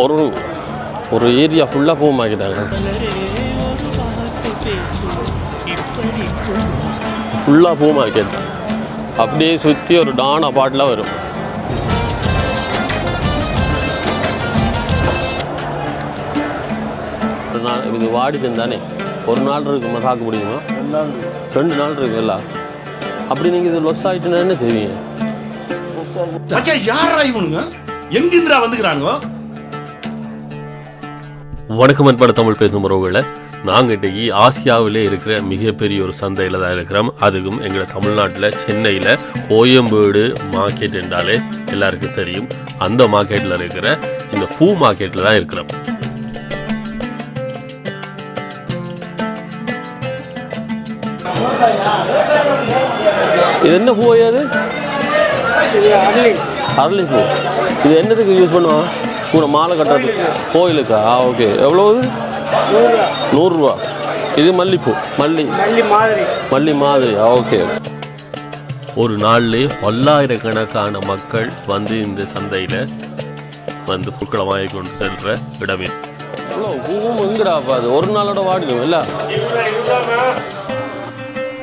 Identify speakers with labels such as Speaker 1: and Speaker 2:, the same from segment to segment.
Speaker 1: ஒரு ஒரு ஏரியா ஃபுல்லாக பூமாக்கிட்டாங்க. ஃபுல்லாக பூ மார்க்கெட் அப்படியே சுற்றி ஒரு டான பாட்டில் வரும். ஒரு நாள் இது வாடிட்டு தானே. ஒரு நாள் இருக்குமா சாக்கு பிடிக்குமா? ரெண்டு நாள் இருக்குல்ல அப்படி நீங்கள் இது லொஸ் ஆகிட்டுன்னா என்ன தெரியும்
Speaker 2: யாரா இவனுங்க? எங்கிந்திரா வந்துக்கிறானுங்க?
Speaker 1: வணக்கம் அன்பான தமிழ் பேசும் உறவுகளை. நாங்கள் இன்றைக்கி ஆசியாவிலே இருக்கிற மிகப்பெரிய ஒரு சந்தையில் தான் இருக்கிறோம். அதுக்கும் எங்களை தமிழ்நாட்டில் சென்னையில் கோயம்பேடு மார்க்கெட் என்றாலே எல்லாருக்கும் தெரியும். அந்த மார்க்கெட்டில் இருக்கிற இந்த பூ மார்க்கெட்டில் தான் இருக்கிறோம். இது என்ன பூ அது? அரளி. பூ. இது என்னதுக்கு யூஸ் பண்ணுவான் கூட மாலை கட்டுறதுக்கு கோயிலுக்கா? ஆ ஓகே எவ்வளவு நூறுரூவா. இது மல்லிப்பூ. மல்லி.
Speaker 3: மல்லி மாதிரி.
Speaker 1: மல்லி மாதிரி ஓகே ஒரு நாள்லேயே பல்லாயிரக்கணக்கான மக்கள் வந்து இந்த சந்தையில் வந்து பொருட்களை வாங்கி கொண்டு செல்கிற இடமே இவ்வளோ பூவும் எங்கடா அது? ஒரு நாளோட வாடிடும் இல்லை?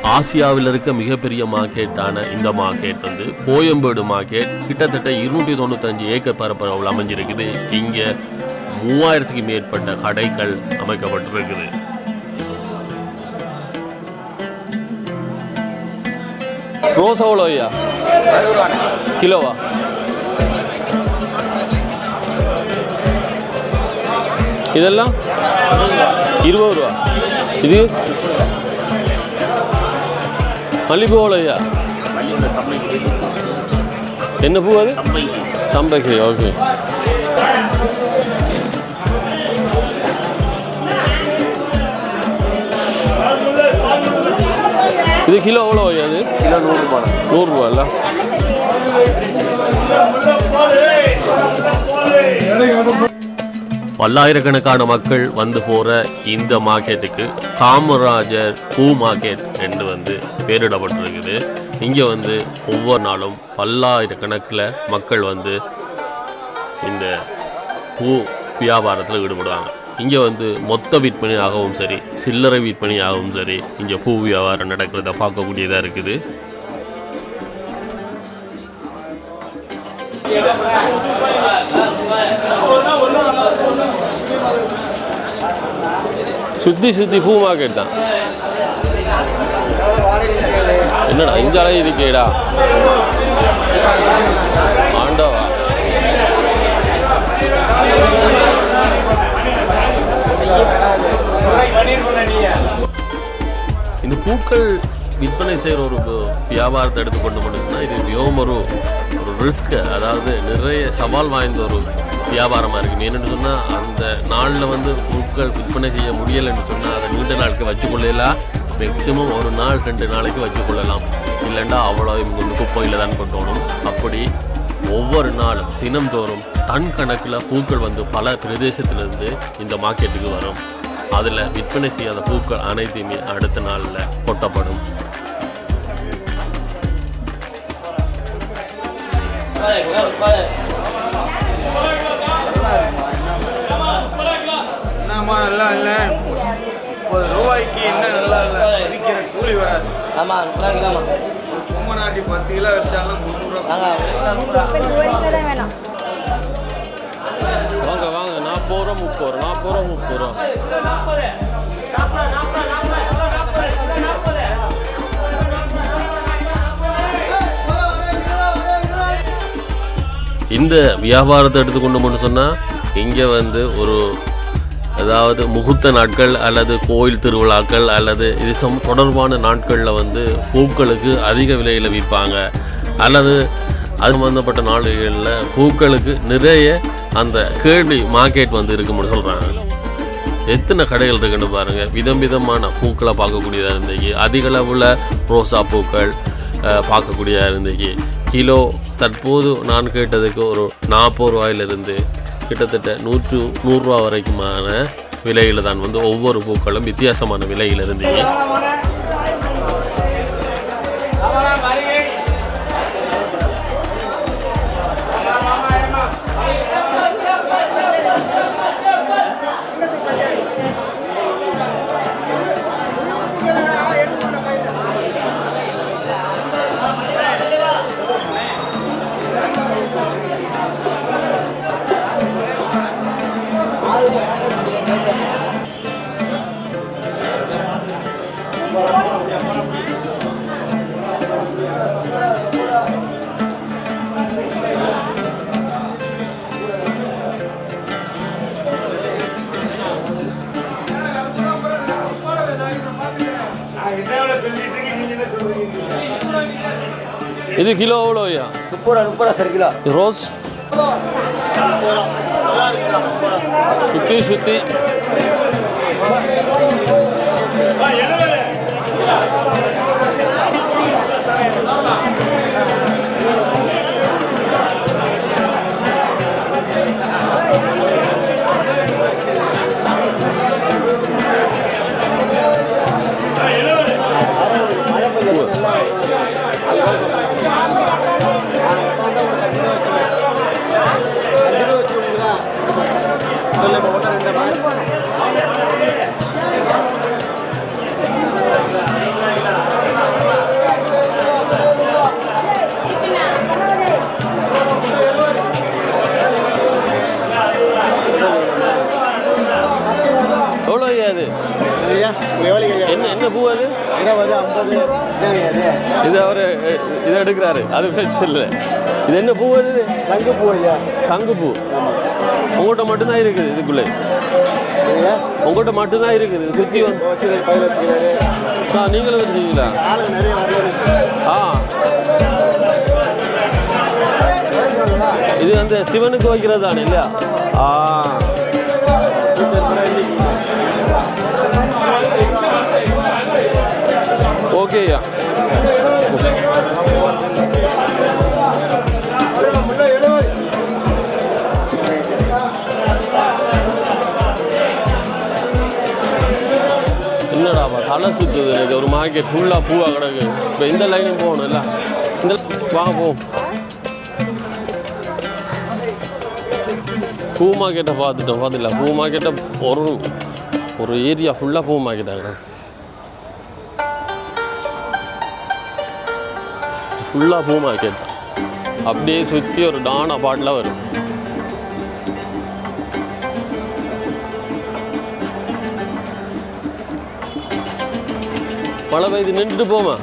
Speaker 1: ஆசியாவில் இருக்க மிகப்பெரிய மார்க்கெட்டான இந்த மார்க்கெட் வந்து கோயம்பேடு மார்க்கெட் கிட்டத்தட்ட இருநூற்றி தொண்ணூத்தஞ்சு ஏக்கர் பரப்பளவில் அமைஞ்சிருக்குது. இங்கே மூவாயிரத்துக்கு மேற்பட்ட கடைகள் அமைக்கப்பட்டிருக்குது. ரோஸ் எவ்வளோ ஐயா? கிலோவா? இதெல்லாம்? இருபது ரூபா. இது? ஐயா என்ன பூ அது? சம்பகி ஓகே. இது கிலோ எவ்வளோ ஐயா அது? கிலோ நூறுரூபா நூறுரூவா இல்லை பல்லாயிரக்கணக்கான மக்கள் வந்து போகிற இந்த மார்க்கெட்டுக்கு காமராஜர் பூ மார்க்கெட் என்று வந்து பேரிடப்பட்டிருக்குது இங்கே வந்து ஒவ்வொரு நாளும் பல்லாயிரக்கணக்கில் மக்கள் வந்து இந்த பூ வியாபாரத்தில் ஈடுபடுவாங்க. இங்கே வந்து மொத்த விற்பனையாகவும் சரி சில்லறை விற்பனையாகவும் சரி இங்கே பூ வியாபாரம் நடக்கிறத பார்க்கக்கூடியதாக இருக்குது. சுற்றி சுற்றி பூ மார்க்கெட் தான். என்னடா இந்த அளவு இருக்கேடா. ஆண்டவா. இந்த பூக்கள் விற்பனை செய்கிற ஒரு வியாபாரத்தை எடுத்துக்கொண்டு மட்டும்தான் இது மிகவும் ஒரு ஒரு ரிஸ்க் அதாவது நிறைய சவால் வாய்ந்த ஒரு வியாபாரமாக இருக்குது ஏன்னு சொன்னால் அந்த நாளில் வந்து பூக்கள் விற்பனை செய்ய முடியலைன்னு சொன்னால் அதை நீண்ட நாளுக்கு வச்சுக்கொள்ளலாம் மேக்சிமம் ஒரு நாள் ரெண்டு நாளைக்கு வச்சுக்கொள்ளலாம் இல்லைண்டா அவ்வளோ இவங்க வந்து குப்பையில் தான் கொட்டணும். அப்படி ஒவ்வொரு நாளும் தினம்தோறும் டன் கணக்கில் பூக்கள் வந்து பல பிரதேசத்திலிருந்து இந்த மார்க்கெட்டுக்கு வரும். அதில் விற்பனை செய்யாத பூக்கள் அனைத்தையுமே அடுத்த நாளில் கொட்டப்படும்.
Speaker 3: என்னம்மா நல்லா இல்லை. ஒரு ரூபாய்க்கு என்ன நல்லா இல்லை? விற்கிற கூலி வராது
Speaker 4: ஆமாம் முப்பது கிலோமா
Speaker 3: சும்மா நாட்டி பத்து கிலோ வச்சாலும் முந்நூறுரூவா
Speaker 4: வேணாம்
Speaker 1: வாங்க வாங்க நாற்பது ரூபா முப்பது ரூபா நாற்பது ரூபா முப்பது ரூபா. இந்த வியாபாரத்தை எடுத்துக்கொண்டோம்னு சொன்னால் இங்கே வந்து ஒரு அதாவது முகூர்த்த நாட்கள் அல்லது கோயில் திருவிழாக்கள் அல்லது இது சம் தொடர்பான நாட்களில் வந்து பூக்களுக்கு அதிக விலையில் விற்பாங்க அல்லது அது சம்மந்தப்பட்ட நாடுகளில் பூக்களுக்கு நிறைய அந்த கேள்வி மார்க்கெட் வந்து இருக்கும்னு சொல்கிறாங்க எத்தனை கடைகள் இருக்குன்னு பாருங்கள் விதம் விதமான பூக்களை பார்க்கக்கூடியதாக இருந்துச்சு அதிக அளவில் ரோசா பூக்கள் பார்க்கக்கூடியதாக இருந்துச்சு கிலோ தற்போது நான் கேட்டதுக்கு ஒரு நாற்பது ரூபாயிலிருந்து கிட்டத்தட்ட நூற்று நூறுரூவா வரைக்குமான விலையில் தான் வந்து ஒவ்வொரு பூக்களும் வித்தியாசமான விலையில் இருந்துச்சு இது கிலோ எவ்வளோ ஐயா?
Speaker 3: முப்பது ரூபா முப்பது ரூபா சார் கிலோ.
Speaker 1: ரோஸ்? சுற்றி சுற்றி எவ்வளோ இது அவர் இதை எடுக்கிறாரு. அது பிரச்சனை இல்லை. இது என்ன பூ அது?
Speaker 3: சங்கு பூ ஐயா.
Speaker 1: சங்கு பூ. உங்கள்கிட்ட மட்டும்தான் இருக்குது இதுக்குள்ளே. உங்கள்கிட்ட மட்டும்தான் இருக்குது. இது சுற்றி ஆ நீங்களும் வச்சுருக்கீங்களா ஆ. இது அந்த சிவனுக்கு வைக்கிறது தானே இல்லையா? ஆ. ஐயா என்னடாப்பா தலை சுற்றுது எனக்கு. ஒரு மார்க்கெட் ஃபுல்லாக பூவாக கிடக்கு. இப்போ இந்த லைனும் போகணும் இல்லை? இந்த வாங்க போவோம் பூ. மார்க்கெட்டை பார்த்துட்டோம் பார்த்துல பூ மார்க்கெட்டை ஒரு ஒரு ஏரியா ஃபுல்லாக பூ மார்க்கெட்டாக கிடக்கு. ஃபுல்லாக பூ மார்க்கெட் தான் அப்படியே சுற்றி ஒரு டான் அப்பாட்டில் வரும். மழை பெய்து நின்றுட்டு போமா?